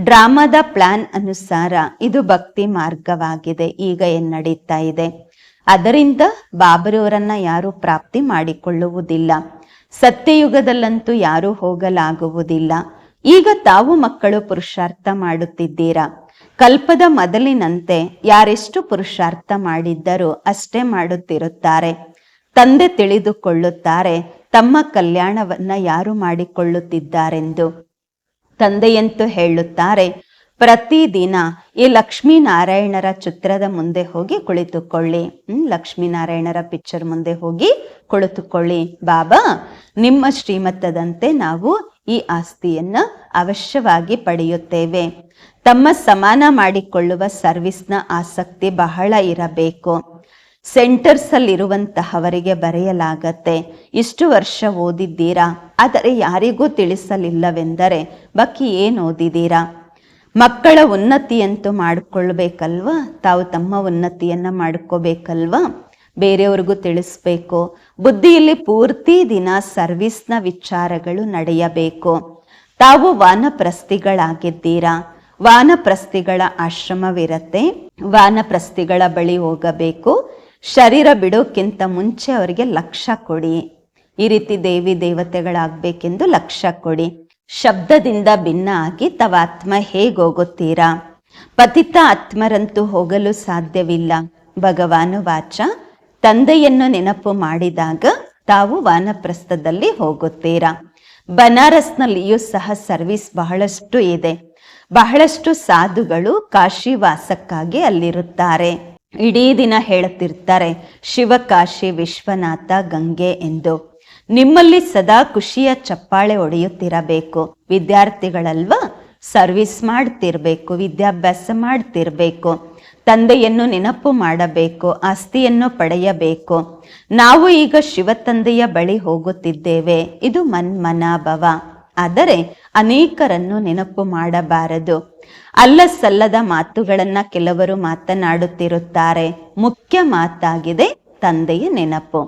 ಡ್ರಾಮಾದ ಪ್ಲಾನ್ ಅನುಸಾರ ಇದು ಭಕ್ತಿ ಮಾರ್ಗವಾಗಿದೆ. ಈಗ ಏನ್ ನಡೀತಾ ಇದೆ? ಅದರಿಂದ ಬಾಬರವರನ್ನ ಯಾರು ಪ್ರಾಪ್ತಿ ಮಾಡಿಕೊಳ್ಳುವುದಿಲ್ಲ. ಸತ್ಯಯುಗದಲ್ಲಂತೂ ಯಾರೂ ಹೋಗಲಾಗುವುದಿಲ್ಲ. ಈಗ ತಾವು ಮಕ್ಕಳು ಪುರುಷಾರ್ಥ ಮಾಡುತ್ತಿದ್ದೀರಾ? ಕಲ್ಪದ ಮೊದಲಿನಂತೆ ಯಾರೆಷ್ಟು ಪುರುಷಾರ್ಥ ಮಾಡಿದ್ದರೂ ಅಷ್ಟೇ ಮಾಡುತ್ತಿರುತ್ತಾರೆ. ತಂದೆ ತಿಳಿದುಕೊಳ್ಳುತ್ತಾರೆ, ತಮ್ಮ ಕಲ್ಯಾಣವನ್ನ ಯಾರು ಮಾಡಿಕೊಳ್ಳುತ್ತಿದ್ದಾರೆಂದು. ತಂದೆಯಂತೂ ಹೇಳುತ್ತಾರೆ, ಪ್ರತಿದಿನ ಈ ಲಕ್ಷ್ಮೀನಾರಾಯಣರ ಚಿತ್ರದ ಮುಂದೆ ಹೋಗಿ ಕುಳಿತುಕೊಳ್ಳಿ. ಹ್ಮ್, ಲಕ್ಷ್ಮೀನಾರಾಯಣರ ಪಿಕ್ಚರ್ ಮುಂದೆ ಹೋಗಿ ಕುಳಿತುಕೊಳ್ಳಿ. ಬಾಬಾ, ನಿಮ್ಮ ಶ್ರೀಮತದಂತೆ ನಾವು ಈ ಆಸ್ತಿಯನ್ನ ಅವಶ್ಯವಾಗಿ ಪಡೆಯುತ್ತೇವೆ. ತಮ್ಮ ಸಮಾನ ಮಾಡಿಕೊಳ್ಳುವ ಸರ್ವಿಸ್ನ ಆಸಕ್ತಿ ಬಹಳ ಇರಬೇಕು. ಸೆಂಟರ್ಸ್ ಅಲ್ಲಿರುವಂತಹವರಿಗೆ ಬರೆಯಲಾಗತ್ತೆ. ಇಷ್ಟು ವರ್ಷ ಓದಿದ್ದೀರಾ? ಆದರೆ ಯಾರಿಗೂ ತಿಳಿಸಲಿಲ್ಲವೆಂದರೆ ಬಕ್ಕಿ ಏನು ಓದಿದ್ದೀರಾ? ಮಕ್ಕಳ ಉನ್ನತಿಯಂತೂ ಮಾಡಿಕೊಳ್ಬೇಕಲ್ವಾ? ತಾವು ತಮ್ಮ ಉನ್ನತಿಯನ್ನು ಮಾಡ್ಕೋಬೇಕಲ್ವಾ? ಬೇರೆಯವ್ರಿಗೂ ತಿಳಿಸ್ಬೇಕು. ಬುದ್ಧಿಯಲ್ಲಿ ಪೂರ್ತಿ ದಿನ ಸರ್ವಿಸ್ನ ವಿಚಾರಗಳು ನಡೆಯಬೇಕು. ತಾವು ವಾನಪ್ರಸ್ಥಿಗಳಾಗಿದ್ದೀರಾ ವಾನಪ್ರಸ್ಥಿಗಳ ಆಶ್ರಮವಿರತ್ತೆ. ವಾನಪ್ರಸ್ಥಿಗಳ ಬಳಿ ಹೋಗಬೇಕು. ಶರೀರ ಬಿಡೋಕ್ಕಿಂತ ಮುಂಚೆ ಅವರಿಗೆ ಲಕ್ಷ್ಯ ಕೊಡಿ. ಈ ರೀತಿ ದೇವಿ ದೇವತೆಗಳಾಗಬೇಕೆಂದು ಲಕ್ಷ್ಯ ಕೊಡಿ. ಶಬ್ದದಿಂದ ಭಿನ್ನ ಆಗಿ ತವ ಆತ್ಮ ಹೇಗೆ ಹೋಗುತ್ತೀರಾ ಪತಿತ ಆತ್ಮರಂತೂ ಹೋಗಲು ಸಾಧ್ಯವಿಲ್ಲ. ಭಗವಾನು ವಾಚ, ತಂದೆಯನ್ನು ನೆನಪು ಮಾಡಿದಾಗ ತಾವು ವಾನಪ್ರಸ್ಥದಲ್ಲಿ ಹೋಗುತ್ತೀರಾ? ಬನಾರಸ್ನಲ್ಲಿಯೂ ಸಹ ಸರ್ವಿಸ್ ಬಹಳಷ್ಟು ಇದೆ. ಬಹಳಷ್ಟು ಸಾಧುಗಳು ಕಾಶಿ ವಾಸಕ್ಕಾಗಿ ಅಲ್ಲಿರುತ್ತಾರೆ. ಇಡೀ ದಿನ ಹೇಳುತ್ತಿರ್ತಾರೆ, ಶಿವಕಾಶಿ ವಿಶ್ವನಾಥ ಗಂಗೆ ಎಂದು. ನಿಮ್ಮಲ್ಲಿ ಸದಾ ಖುಷಿಯ ಚಪ್ಪಾಳೆ ಹೊಡೆಯುತ್ತಿರಬೇಕು ವಿದ್ಯಾರ್ಥಿಗಳಲ್ವಾ, ಸರ್ವಿಸ್ ಮಾಡ್ತಿರ್ಬೇಕು, ವಿದ್ಯಾಭ್ಯಾಸ ಮಾಡ್ತಿರ್ಬೇಕು. ತಂದೆಯನ್ನು ನೆನಪು ಮಾಡಬೇಕು, ಆಸ್ತಿಯನ್ನು ಪಡೆಯಬೇಕು. ನಾವು ಈಗ ಶಿವ ತಂದೆಯ ಬಳಿ ಹೋಗುತ್ತಿದ್ದೇವೆ. ಇದು ಮನ್ಮನಾಭವ. ಆದರೆ ಅನೇಕರನ್ನು ನೆನಪು ಮಾಡಬಾರದು. ಅಲ್ಲ ಸಲ್ಲದ ಮಾತುಗಳನ್ನ ಕೆಲವರು ಮಾತನಾಡುತ್ತಿರುತ್ತಾರೆ. ಮುಖ್ಯ ಮಾತಾಗಿದೆ ತಂದೆಯ ನೆನಪು.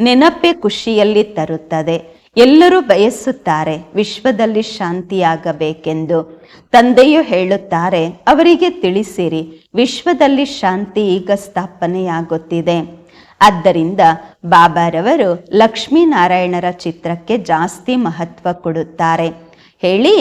ನೆನಪೇ ಖುಷಿಯಲ್ಲಿ ತರುತ್ತದೆ. ಎಲ್ಲರೂ ಬಯಸುತ್ತಾರೆ ವಿಶ್ವದಲ್ಲಿ ಶಾಂತಿಯಾಗಬೇಕೆಂದು. ತಂದೆಯು ಹೇಳುತ್ತಾರೆ, ಅವರಿಗೆ ತಿಳಿಸಿರಿ, ವಿಶ್ವದಲ್ಲಿ ಶಾಂತಿ ಈಗ ಸ್ಥಾಪನೆಯಾಗುತ್ತಿದೆ. ಆದ್ದರಿಂದ ಬಾಬಾರವರು ಲಕ್ಷ್ಮೀನಾರಾಯಣರ ಚಿತ್ರಕ್ಕೆ ಜಾಸ್ತಿ ಮಹತ್ವ ಕೊಡುತ್ತಾರೆ. ಹೇಳಿ,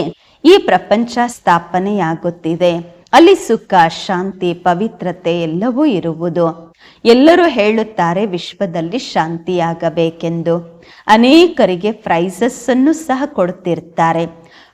ಈ ಪ್ರಪಂಚ ಸ್ಥಾಪನೆಯಾಗುತ್ತಿದೆ. ಅಲ್ಲಿ ಸುಖ, ಶಾಂತಿ, ಪವಿತ್ರತೆ ಎಲ್ಲವೂ ಇರುವುದು. ಎಲ್ಲರೂ ಹೇಳುತ್ತಾರೆ, ವಿಶ್ವದಲ್ಲಿ ಶಾಂತಿಯಾಗಬೇಕೆಂದು. ಅನೇಕರಿಗೆ ಪ್ರೈಸಸ್ ಅನ್ನು ಸಹ ಕೊಡುತ್ತಿರ್ತಾರೆ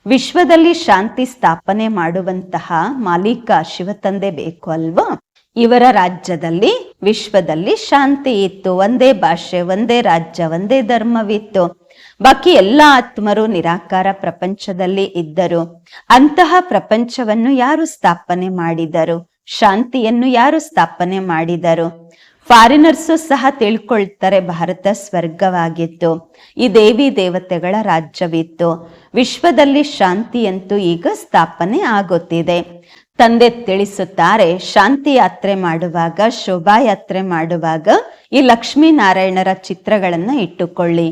ವಿಶ್ವದಲ್ಲಿ ಶಾಂತಿ ಸ್ಥಾಪನೆ ಮಾಡುವಂತಹ ಮಾಲೀಕ ಶಿವತಂದೆ ಬೇಕು ಅಲ್ವಾ? ಇವರ ರಾಜ್ಯದಲ್ಲಿ, ವಿಶ್ವದಲ್ಲಿ ಶಾಂತಿ ಇತ್ತು. ಒಂದೇ ಭಾಷೆ, ಒಂದೇ ರಾಜ್ಯ, ಒಂದೇ ಧರ್ಮವಿತ್ತು. ಬಾಕಿ ಎಲ್ಲ ಆತ್ಮರು ನಿರಾಕಾರ ಪ್ರಪಂಚದಲ್ಲಿ ಇದ್ದರು. ಅಂತಹ ಪ್ರಪಂಚವನ್ನು ಯಾರು ಸ್ಥಾಪನೆ ಮಾಡಿದರು? ಶಾಂತಿಯನ್ನು ಯಾರು ಸ್ಥಾಪನೆ ಮಾಡಿದರು? ಫಾರಿನರ್ಸು ಸಹ ತಿಳ್ಕೊಳ್ತಾರೆ ಭಾರತ ಸ್ವರ್ಗವಾಗಿತ್ತು. ಈ ದೇವಿ ದೇವತೆಗಳ ರಾಜ್ಯವಿತ್ತು. ವಿಶ್ವದಲ್ಲಿ ಶಾಂತಿಯಂತೂ ಈಗ ಸ್ಥಾಪನೆ ಆಗುತ್ತಿದೆ. ತಂದೆ ತಿಳಿಸುತ್ತಾರೆ ಶಾಂತಿ ಯಾತ್ರೆ ಮಾಡುವಾಗ ಶೋಭಾಯಾತ್ರೆ ಮಾಡುವಾಗ ಈ ಲಕ್ಷ್ಮೀನಾರಾಯಣರ ಚಿತ್ರಗಳನ್ನ ಇಟ್ಟುಕೊಳ್ಳಿ.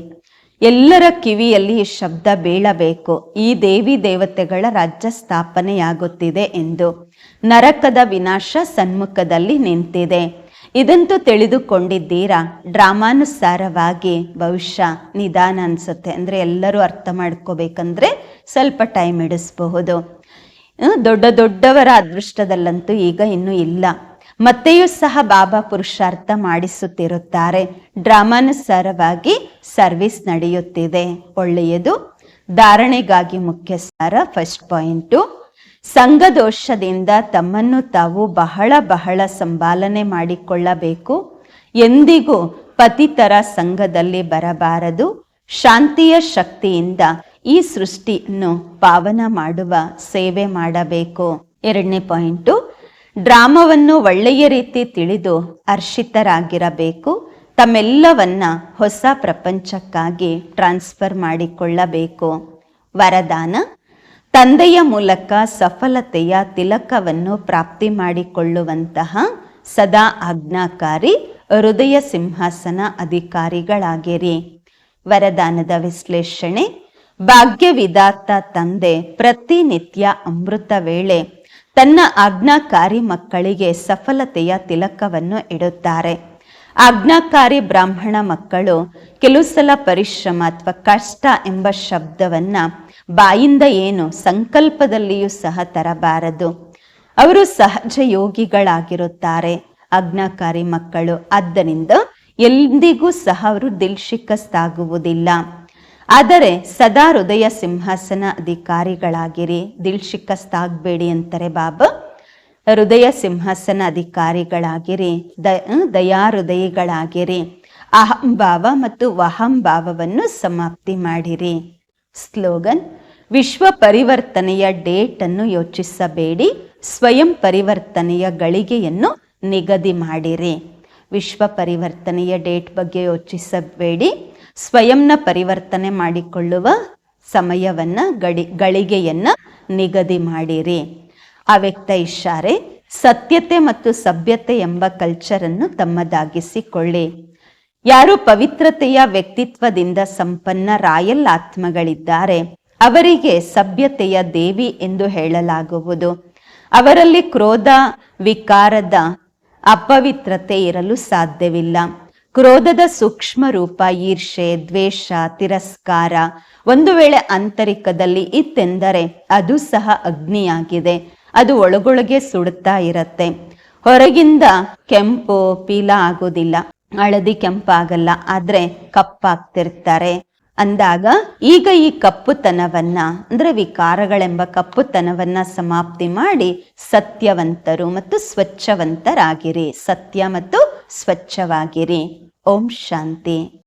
ಎಲ್ಲರ ಕಿವಿಯಲ್ಲಿ ಈ ಶಬ್ದ ಬೀಳಬೇಕು. ಈ ದೇವಿ ದೇವತೆಗಳ ರಾಜ್ಯ ಸ್ಥಾಪನೆಯಾಗುತ್ತಿದೆ ಎಂದು ನರಕದ ವಿನಾಶ ಸನ್ಮುಖದಲ್ಲಿ ನಿಂತಿದೆ. ಇದಂತೂ ತಿಳಿದುಕೊಂಡಿದ್ದೀರಾ? ಡ್ರಾಮಾನುಸಾರವಾಗಿ ಭವಿಷ್ಯ ನಿಧಾನ ಅನ್ಸುತ್ತೆ. ಅಂದರೆ ಎಲ್ಲರೂ ಅರ್ಥ ಮಾಡ್ಕೋಬೇಕಂದ್ರೆ ಸ್ವಲ್ಪ ಟೈಮ್ ಹಿಡಿಸಬಹುದು ಹ್ಮ್, ದೊಡ್ಡ ದೊಡ್ಡವರ ಅದೃಷ್ಟದಲ್ಲಂತೂ ಈಗ ಇನ್ನೂ ಇಲ್ಲ. ಮತ್ತೆಯೂ ಸಹ ಬಾಬಾ ಪುರುಷಾರ್ಥ ಮಾಡಿಸುತ್ತಿರುತ್ತಾರೆ. ಡ್ರಾಮಾನುಸಾರವಾಗಿ ಸರ್ವಿಸ್ ನಡೆಯುತ್ತಿದೆ. ಒಳ್ಳೆಯದು. ಧಾರಣೆಗಾಗಿ ಮುಖ್ಯ ಸಾರ ಫಸ್ಟ್ ಪಾಯಿಂಟು. ಸಂಘದೋಷದಿಂದ ತಮ್ಮನ್ನು ತಾವು ಬಹಳ ಬಹಳ ಸಂಭಾಲನೆ ಮಾಡಿಕೊಳ್ಳಬೇಕು. ಎಂದಿಗೂ ಪತಿತರ ಸಂಘದಲ್ಲಿ ಬರಬಾರದು. ಶಾಂತಿಯ ಶಕ್ತಿಯಿಂದ ಈ ಸೃಷ್ಟಿಯನ್ನು ಪಾವನ ಮಾಡುವ ಸೇವೆ ಮಾಡಬೇಕು. ಎರಡನೇ ಪಾಯಿಂಟು, ಡ್ರಾಮವನ್ನು ಒಳ್ಳೆಯ ರೀತಿ ತಿಳಿದು ಹರ್ಷಿತರಾಗಿರಬೇಕು. ತಮ್ಮೆಲ್ಲವನ್ನ ಹೊಸ ಪ್ರಪಂಚಕ್ಕಾಗಿ ಟ್ರಾನ್ಸ್ಫರ್ ಮಾಡಿಕೊಳ್ಳಬೇಕು. ವರದಾನ, ತಂದೆಯ ಮೂಲಕ ಸಫಲತೆಯ ತಿಲಕವನ್ನು ಪ್ರಾಪ್ತಿ ಮಾಡಿಕೊಳ್ಳುವಂತಹ ಸದಾ ಆಜ್ಞಾಕಾರಿ ಹೃದಯ ಸಿಂಹಾಸನ ಅಧಿಕಾರಿಗಳಾಗಿರಿ. ವರದಾನದ ವಿಶ್ಲೇಷಣೆ ಭಾಗ್ಯವಿದಾತ ತಂದೆ ಪ್ರತಿನಿತ್ಯ ಅಮೃತ ವೇಳೆ ತನ್ನ ಆಜ್ಞಾಕಾರಿ ಮಕ್ಕಳಿಗೆ ಸಫಲತೆಯ ತಿಲಕವನ್ನು ಇಡುತ್ತಾರೆ. ಆಜ್ಞಾಕಾರಿ ಬ್ರಾಹ್ಮಣ ಮಕ್ಕಳು ಕೆಲವು ಸಲ ಪರಿಶ್ರಮ ಅಥವಾ ಕಷ್ಟ ಎಂಬ ಶಬ್ದವನ್ನ ಬಾಯಿಂದ ಏನು ಸಂಕಲ್ಪದಲ್ಲಿಯೂ ಸಹ ತರಬಾರದು. ಅವರು ಸಹಜ ಯೋಗಿಗಳಾಗಿರುತ್ತಾರೆ. ಆಜ್ಞಾಕಾರಿ ಮಕ್ಕಳು ಆದ್ದರಿಂದ ಎಂದಿಗೂ ಸಹ ಅವರು ದಿಲ್ಶಿಕಸ್ತಾಗುವುದಿಲ್ಲ ಆದರೆ ಸದಾ ಹೃದಯ ಸಿಂಹಾಸನ ಅಧಿಕಾರಿಗಳಾಗಿರಿ ದಿಲ್ ಶಿಕ್ಕಸ್ತಾಗಬೇಡಿ ಅಂತಾರೆ ಬಾಬಾ. ಹೃದಯ ಸಿಂಹಾಸನ ಅಧಿಕಾರಿಗಳಾಗಿರಿ ದಯ ದಯಾ ಹೃದಯಗಳಾಗಿರಿ ಅಹಂಭಾವ ಮತ್ತು ವಹಂಭಾವವನ್ನು ಸಮಾಪ್ತಿ ಮಾಡಿರಿ. ಸ್ಲೋಗನ್, ವಿಶ್ವ ಪರಿವರ್ತನೆಯ ಡೇಟ್ ಅನ್ನು ಯೋಚಿಸಬೇಡಿ. ಸ್ವಯಂ ಪರಿವರ್ತನೆಯ ಗಳಿಗೆಯನ್ನು ನಿಗದಿ ಮಾಡಿರಿ. ವಿಶ್ವ ಪರಿವರ್ತನೆಯ ಡೇಟ್ ಬಗ್ಗೆ ಯೋಚಿಸಬೇಡಿ. ಸ್ವಯಂನ ಪರಿವರ್ತನೆ ಮಾಡಿಕೊಳ್ಳುವ ಸಮಯವನ್ನ ಗಡಿ, ಗಳಿಗೆಯನ್ನು ನಿಗದಿ ಮಾಡಿರಿ. ಅವ್ಯಕ್ತ ಇಶಾರೆ ಸತ್ಯತೆ ಮತ್ತು ಸಭ್ಯತೆ ಎಂಬ ಕಲ್ಚರನ್ನು ತಮ್ಮದಾಗಿಸಿಕೊಳ್ಳಿ. ಯಾರು ಪವಿತ್ರತೆಯ ವ್ಯಕ್ತಿತ್ವದಿಂದ ಸಂಪನ್ನ ರಾಯಲ್ ಆತ್ಮಗಳಿದ್ದಾರೆ, ಅವರಿಗೆ ಸಭ್ಯತೆಯ ದೇವಿ ಎಂದು ಹೇಳಲಾಗುವುದು. ಅವರಲ್ಲಿ ಕ್ರೋಧ, ವಿಕಾರದ, ಅಪವಿತ್ರತೆ ಇರಲು ಸಾಧ್ಯವಿಲ್ಲ. ಕ್ರೋಧದ ಸೂಕ್ಷ್ಮ ರೂಪ ಈರ್ಷೆ ದ್ವೇಷ, ತಿರಸ್ಕಾರ, ಒಂದು ವೇಳೆ ಆಂತರಿಕದಲ್ಲಿ ಇತ್ತೆಂದರೆ ಅದು ಸಹ ಅಗ್ನಿಯಾಗಿದೆ. ಅದು ಒಳಗೊಳಗೆ ಸುಡುತ್ತಾ ಇರತ್ತೆ. ಹೊರಗಿಂದ ಕೆಂಪು ಪೀಲ ಆಗೋದಿಲ್ಲ ಹಳದಿ ಕೆಂಪಾಗಲ್ಲ, ಆದ್ರೆ ಕಪ್ಪಾಗ್ತಿರ್ತಾರೆ. ಅಂದಾಗ ಈಗ ಈ ಕಪ್ಪುತನವನ್ನ, ಅಂದ್ರೆ ವಿಕಾರಗಳೆಂಬ ಕಪ್ಪುತನವನ್ನ ಸಮಾಪ್ತಿ ಮಾಡಿ ಸತ್ಯವಂತರು ಮತ್ತು ಸ್ವಚ್ಛವಂತರಾಗಿರಿ. ಸತ್ಯ ಮತ್ತು ಸ್ವಚ್ಛವಾಗಿರಿ. ಓಂ ಶಾಂತಿ.